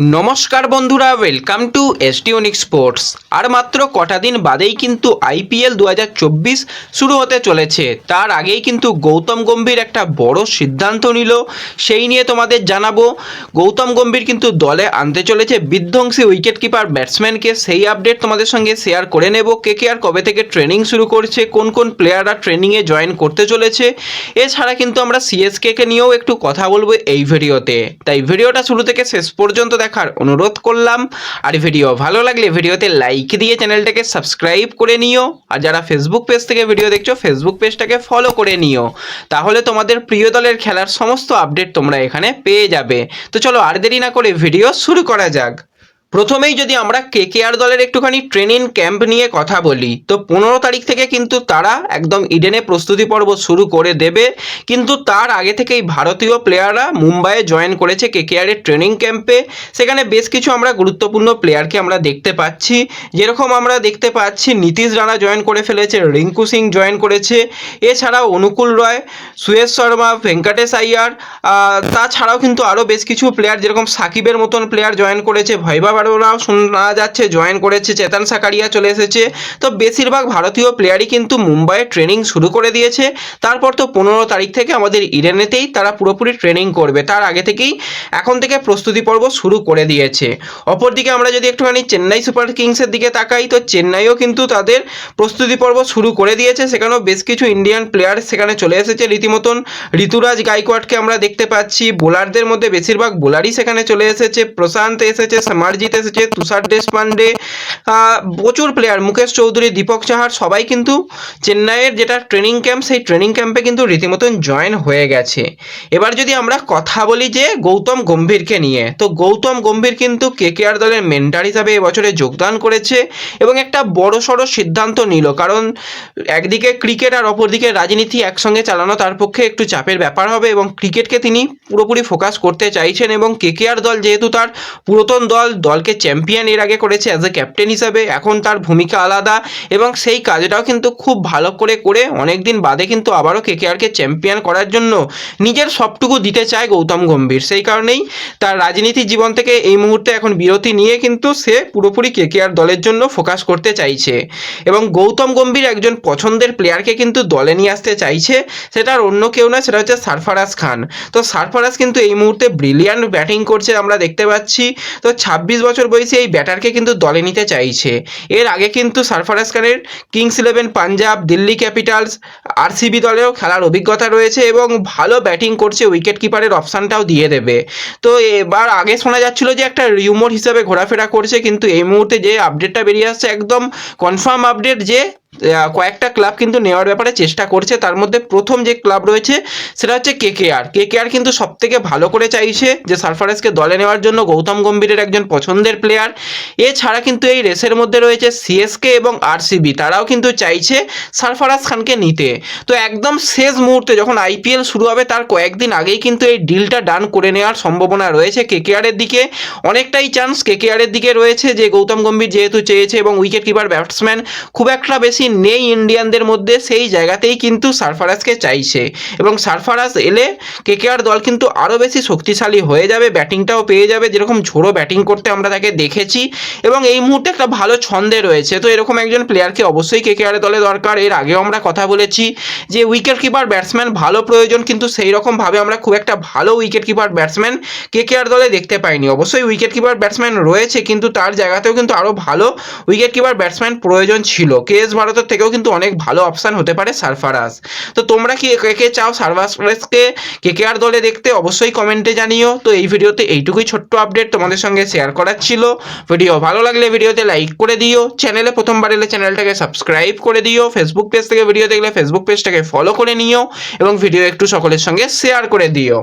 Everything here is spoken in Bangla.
নমস্কার বন্ধুরা ওয়েলকাম টু এসটিউনিক স্পোর্টস আর মাত্র কটা দিন বাদেই কিন্তু আইপিএল দু হাজার চব্বিশ শুরু হতে চলেছে। তার আগেই কিন্তু গৌতম গম্ভীর একটা বড় সিদ্ধান্ত নিল। সেই নিয়ে তোমাদের জানাব, গৌতম গম্ভীর কিন্তু দলে আনতে চলেছে বিধ্বংসী উইকেট কিপার ব্যাটসম্যানকে সেই আপডেট তোমাদের সঙ্গে শেয়ার করে নেব, কে কে আর কবে থেকে ট্রেনিং শুরু করছে, কোন কোন প্লেয়াররা ট্রেনিংয়ে জয়েন করতে চলেছে। এছাড়া কিন্তু আমরা সিএসকে নিয়েও একটু কথা বলব এই ভিডিওতে তাই ভিডিওটা শুরু থেকে শেষ পর্যন্ত দেখার অনুরোধ করলাম। আর ভিডিও ভালো লাগলে ভিডিওতে লাইক দিয়ে চ্যানেলটাকে সাবস্ক্রাইব করে নিও। আর যারা ফেসবুক পেজ থেকে ভিডিও দেখছ ফেসবুক পেজটাকে ফলো করে নিও। তাহলে তোমাদের প্রিয় দলের খেলার সমস্ত আপডেট তোমরা এখানে পেয়ে যাবে। তো চলো আর দেরি না করে ভিডিও শুরু করা যাক। প্রথমেই যদি আমরা কেকেআর দলের একটুখানি ট্রেনিং ক্যাম্প নিয়ে কথা বলি, তো পনেরো তারিখ থেকে কিন্তু তারা একদম ইডেনে প্রস্তুতি পর্ব শুরু করে দেবে। কিন্তু তার আগে থেকেই ভারতীয় প্লেয়াররা মুম্বাইয়ে জয়েন করেছে কেকেআরের ট্রেনিং ক্যাম্পে সেখানে বেশ কিছু আমরা গুরুত্বপূর্ণ প্লেয়ারকে আমরা দেখতে পাচ্ছি। যেরকম আমরা দেখতে পাচ্ছি, নীতিশ রানা জয়েন করে ফেলেছে, রিঙ্কু সিং জয়েন করেছে। এছাড়াও অনুকূল রয়, সুয়েশ শর্মা, ভেঙ্কটেশ আইয়ার তাছাড়াও কিন্তু আরও বেশ কিছু প্লেয়ার যেরকম সাকিবের মতন প্লেয়ার জয়েন করেছে ভৈবা বারোরাও শোনা যাচ্ছে জয়েন করেছে, চেতন সাকারিয়া চলে এসেছে। তো বেশিরভাগ ভারতীয় প্লেয়ারই কিন্তু মুম্বাইয়ে ট্রেনিং শুরু করে দিয়েছে। তারপর তো পনেরো তারিখ থেকে আমাদের ইডেনেতেই তারা পুরোপুরি ট্রেনিং করবে। তার আগে থেকেই এখন থেকে প্রস্তুতি পর্ব শুরু করে দিয়েছে। অপরদিকে আমরা যদি একটুখানি চেন্নাই সুপার কিংসের দিকে তাকাই, তো চেন্নাইও কিন্তু তাদের প্রস্তুতি পর্ব শুরু করে দিয়েছে। সেখানেও বেশ কিছু ইন্ডিয়ান প্লেয়ার সেখানে চলে এসেছে। রীতিমতন ঋতুরাজ গাইকোয়াডকে আমরা দেখতে পাচ্ছি। বোলারদের মধ্যে বেশিরভাগ বোলারই সেখানে চলে এসেছে। প্রশান্ত এসেছে, সমারজিৎ এসেছে তুষার দেশপান্ডে প্রচুর প্লেয়ার মুকেশ চৌধুরী, দীপক চাহার, সবাই কিন্তু চেন্নাইয়ের যেটা ট্রেনিং ক্যাম্প সেই ট্রেনিং ক্যাম্পে কিন্তু রীতিমতন জয়েন হয়ে গেছে। এবার যদি আমরা কথা বলি যে গৌতম গম্ভীরকে নিয়ে, তো গৌতম গম্ভীর কিন্তু কেকেআর দলের মেন্টার হিসাবে এবছরে যোগদান করেছে এবং একটা বড় সড়ো সিদ্ধান্ত নিল। কারণ একদিকে ক্রিকেট আর অপরদিকে রাজনীতি একসঙ্গে চালানো তার পক্ষে একটু চাপের ব্যাপার হবে এবং ক্রিকেটকে তিনি পুরোপুরি ফোকাস করতে চাইছেন এবং কেকেআর দল যেহেতু তার পুরাতন দল দল দলকে চ্যাম্পিয়ন এর আগে করেছে অ্যাজ এ ক্যাপ্টেন হিসাবে, এখন তার ভূমিকা আলাদা এবং সেই কাজটাও কিন্তু খুব ভালো করে করে অনেক দিন বাদে কিন্তু আবারও কেকেআরকে চ্যাম্পিয়ন করার জন্য নিজের সবটুকু দিতে চায় গৌতম গম্ভীর। সেই কারণেই তার রাজনীতি জীবন থেকে এই মুহূর্তে এখন বিরতি নিয়ে কিন্তু সে পুরোপুরি কেকেআর দলের জন্য ফোকাস করতে চাইছে এবং গৌতম গম্ভীর একজন পছন্দের প্লেয়ারকে কিন্তু দলে নিয়ে আসতে চাইছে সেটা আর অন্য কেউ না সেটা হচ্ছে সারফারাজ খান। তো সারফারাজ কিন্তু এই মুহূর্তে ব্রিলিয়ান্ট ব্যাটিং করছে আমরা দেখতে পাচ্ছি। তো ছাব্বিশ বছর বয়সী এই ব্যাটারকে কিন্তু দলে নিতে চাইছে। এর আগে কিন্তু সারফারাজ খানের, Kings Eleven, Punjab, Delhi Capitals, RCB দলেও খেলার অভিজ্ঞতা রয়েছে এবং ভালো ব্যাটিং করছে উইকেট কিপারের অপশানটাও দিয়ে দেবে। তো এবার আগে শোনা যাচ্ছিল যে একটা রিউমোর হিসাবে ঘোরাফেরা করছে, কিন্তু এই মুহূর্তে যে আপডেটটা বেরিয়ে আসছে, একদম কনফার্ম আপডেট যে কয়েকটা ক্লাব কিন্তু নেওয়ার ব্যাপারে চেষ্টা করছে। তার মধ্যে প্রথম যে ক্লাব রয়েছে, সেটা হচ্ছে কেকেআর কেকেআর কিন্তু সব থেকে ভালো করে চাইছে যে সারফারাজকে দলে নেওয়ার জন্য গৌতম গম্ভীরের একজন পছন্দের প্লেয়ার এছাড়া কিন্তু এই রেসের মধ্যে রয়েছে সিএসকে এবং আরসিবি তারাও কিন্তু চাইছে সারফারাজ খানকে নিতে। তো একদম শেষ মুহূর্তে যখন আইপিএল শুরু হবে, তার কয়েকদিন আগেই কিন্তু এই ডিলটা ডান করে নেওয়ার সম্ভাবনা রয়েছে কেকেআরের দিকে। অনেকটাই চান্স কেকেআরের দিকে রয়েছে যে গৌতম গম্ভীর যেহেতু চেয়েছে এবং উইকেট কিপার ব্যাটসম্যান খুব একটা বেশি নেই ইন্ডিয়ানদের মধ্যে, সেই জায়গাতেই কিন্তু সারফারাজকে চাইছে। এবং সারফারাজ এলে কেকেআর দল কিন্তু আরও বেশি শক্তিশালী হয়ে যাবে, ব্যাটিংটাও পেয়ে যাবে, যেরকম ঝোড়ো ব্যাটিং করতে আমরা তাকে দেখেছি। এবং এই মুহূর্তে একটা ভালো ছন্দে রয়েছে। তো এরকম একজন প্লেয়ারকে অবশ্যই কেকেআর দলে দরকার। এর আগেও আমরা কথা বলেছি যে উইকেট কিপার ব্যাটসম্যান ভালো প্রয়োজন, কিন্তু সেই রকমভাবে আমরা খুব একটা ভালো উইকেট কিপার ব্যাটসম্যান কেকেআর দলে দেখতে পাইনি। অবশ্যই উইকেট কিপার ব্যাটসম্যান রয়েছে, কিন্তু তার জায়গাতেও কিন্তু আরও ভালো উইকেট কিপার ব্যাটসম্যান প্রয়োজন ছিল। কে এস ভারতের থেকেও কিন্তু অনেক ভালো অপশান হতে পারে সারফারাজ। তো তোমরা কি কে চাও সারফারাজকে, কে কে আর দলে দেখতে অবশ্যই কমেন্টে জানিও। তো এই ভিডিওতে এইটুকুই ছোট্ট আপডেট তোমাদের সঙ্গে শেয়ার করার ছিল। ভিডিও ভালো লাগলে ভিডিওতে লাইক করে দিও। চ্যানেলে প্রথমবার এলে চ্যানেলটাকে সাবস্ক্রাইব করে দিও। ফেসবুক পেজ থেকে ভিডিও দেখলে ফেসবুক পেজটাকে ফলো করে নিও এবং ভিডিও একটু সকলের সঙ্গে শেয়ার করে দিও।